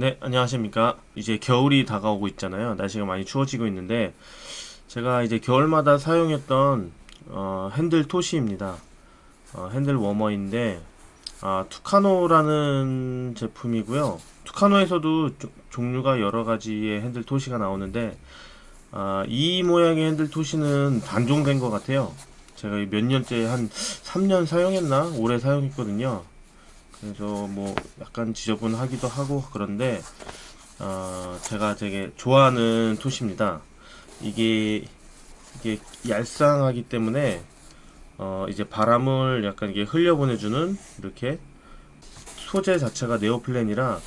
네, 안녕하십니까. 이제 겨울이 다가오고 있잖아요. 날씨가 많이 추워지고 있는데, 제가 이제 겨울마다 사용했던, 어, 핸들 토시입니다. 어, 핸들 워머인데, 아, 투카노라는 제품이고요. 투카노에서도 조- 종류가 여러 가지의 핸들 토시가 나오는데, 아, 이 모양의 핸들 토시는 단종된 것 같아요. 제가 몇 년째 한 3년 사용했나? 오래 사용했거든요. 그래서 뭐 약간 지저분하기도 하고 그런데 어, 제가 되게 좋아하는 토시입니다. 이게 이게 얄쌍하기 때문에 어, 이제 바람을 약간 이게 흘려보내주는 이렇게 소재 자체가 네오플랜이라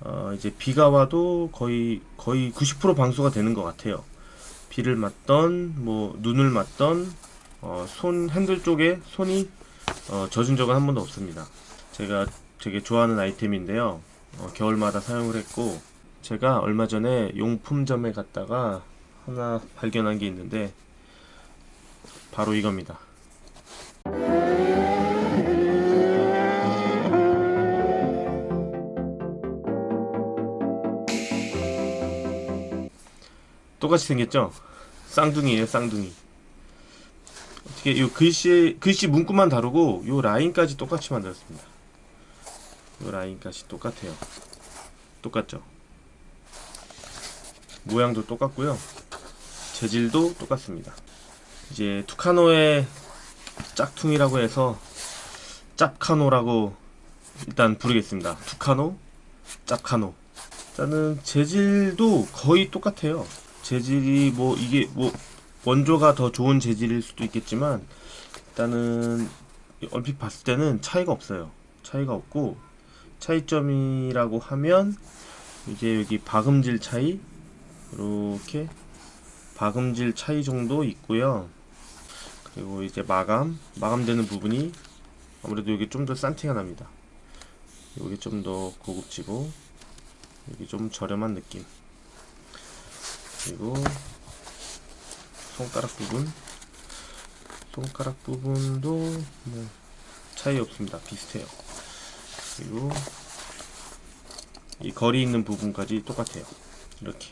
어, 이제 비가 와도 거의 거의 90% 방수가 되는 것 같아요. 비를 맞던 뭐 눈을 맞던 어, 손 핸들 쪽에 손이 어, 젖은 적은 한 번도 없습니다. 제가 되게 좋아하는 아이템인데요. 어, 겨울마다 사용을 했고 제가 얼마 전에 용품점에 갔다가 하나 발견한 게 있는데 바로 이겁니다. 똑같이 생겼죠? 쌍둥이에요, 쌍둥이. 어떻게 이 글씨 글씨 문구만 다르고 요 라인까지 똑같이 만들었습니다. 요 라인까지 똑같아요. 똑같죠? 모양도 똑같고요. 재질도 똑같습니다. 이제 투카노의 짝퉁이라고 해서 짭카노라고 일단 부르겠습니다. 투카노, 짭카노. 일단은 재질도 거의 똑같아요. 재질이 뭐 이게 뭐 원조가 더 좋은 재질일 수도 있겠지만 일단은 얼핏 봤을 때는 차이가 없어요. 차이가 없고 차이점이라고 하면 이제 여기 박음질 차이 이렇게 박음질 차이 정도 있고요. 그리고 이제 마감 마감되는 부분이 아무래도 여기 좀 더 싼 티가 납니다. 여기 좀 더 고급지고 여기 좀 저렴한 느낌. 그리고 손가락 부분. 손가락 부분도 뭐 차이 없습니다. 비슷해요. 그리고 이 거리 있는 부분까지 똑같아요. 이렇게.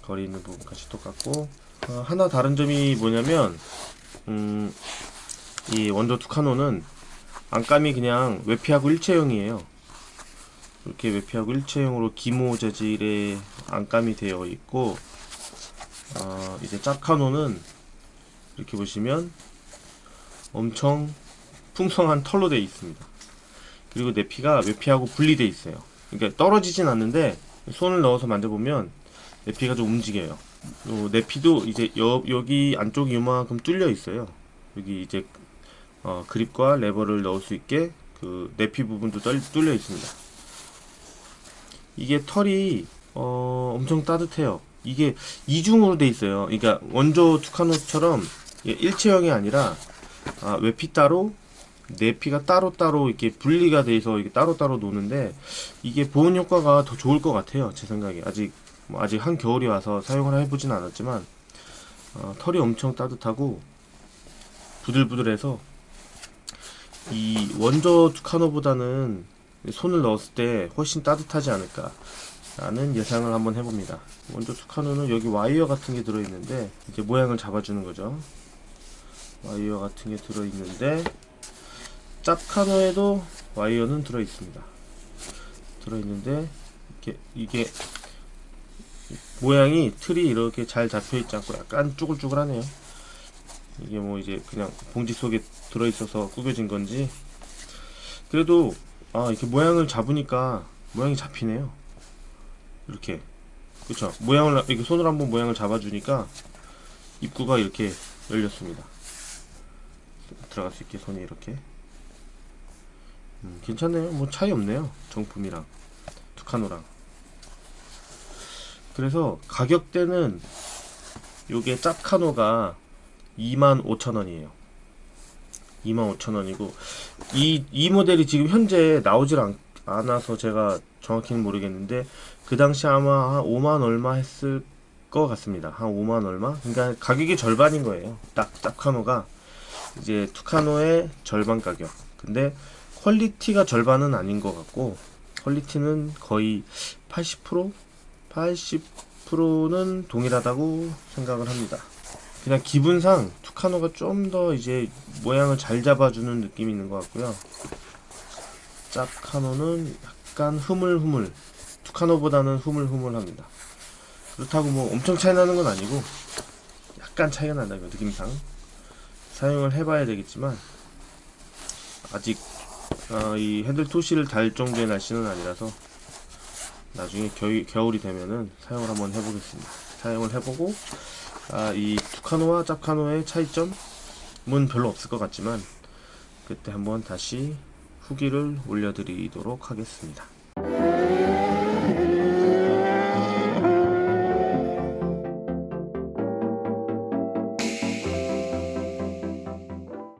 거리 있는 부분까지 똑같고. 어, 하나 다른 점이 뭐냐면 음, 이 원조 투카노는 안감이 그냥 외피하고 일체형이에요. 이렇게 외피하고 일체형으로 기모 재질의 안감이 되어 있고 어, 이제 짭카노는 이렇게 보시면 엄청 풍성한 털로 되어 있습니다. 그리고 내피가 외피하고 분리되어 있어요. 그러니까 떨어지진 않는데 손을 넣어서 만져보면 내피가 좀 움직여요. 요 내피도 이제 여, 여기 안쪽이 요만큼 뚫려 있어요. 여기 이제 어, 그립과 레버를 넣을 수 있게 그 내피 부분도 떨- 뚫려 있습니다. 이게 털이 어, 엄청 따뜻해요. 이게 이중으로 돼 있어요. 그러니까 원조 투카노처럼 이게 일체형이 아니라 아, 외피 따로 내피가 따로따로 이렇게 분리가 돼서 이게 따로따로 노는데 이게 보온 효과가 더 좋을 것 같아요. 제 생각에 아직 뭐 아직 한 겨울이 와서 사용을 해보진 않았지만 어, 털이 엄청 따뜻하고 부들부들해서 이 원조 투카노보다는 손을 넣었을 때 훨씬 따뜻하지 않을까 라는 예상을 한번 해봅니다. 먼저 투카노는 여기 와이어 같은 게 들어있는데 이제 모양을 잡아주는 거죠. 와이어 같은 게 들어있는데 짭카노에도 와이어는 들어있습니다. 들어있는데 이게 이게 모양이 틀이 이렇게 잘 잡혀있지 않고 약간 쭈글쭈글하네요. 이게 뭐 이제 그냥 봉지 속에 들어있어서 구겨진 건지 그래도 아 이렇게 모양을 잡으니까 모양이 잡히네요. 이렇게. 그쵸. 모양을 이렇게 손으로 한번 모양을 잡아주니까 입구가 이렇게 열렸습니다. 들어갈 수 있게 손이 이렇게. 음, 괜찮네요. 뭐 차이 없네요. 정품이랑. 투카노랑. 그래서 가격대는 요게 짭카노가 25,000원이에요. 25,000원이고 이, 이 모델이 지금 현재 나오질 않, 않아서 제가 정확히는 모르겠는데 그 당시 아마 한 5만 얼마 했을 것 같습니다. 한 5만 얼마? 그러니까 가격이 절반인 거예요. 딱 짭카노가 이제 투카노의 절반 가격. 근데 퀄리티가 절반은 아닌 것 같고 퀄리티는 거의 80% 80%는 동일하다고 생각을 합니다. 그냥 기분상 투카노가 좀 더 이제 모양을 잘 잡아주는 느낌이 있는 것 같고요. 짭카노는 약간 흐물흐물 투카노보다는 흐물흐물합니다. 그렇다고 뭐 엄청 차이 나는 건 아니고 약간 차이가 난다 이 느낌상 사용을 해봐야 되겠지만 아직 어, 이 핸들 토시를 달 정도의 날씨는 아니라서 나중에 겨울, 겨울이 되면은 사용을 한번 해보겠습니다. 사용을 해보고 아, 이 투카노와 짭카노의 차이점은 별로 없을 것 같지만 그때 한번 다시 후기를 올려드리도록 하겠습니다.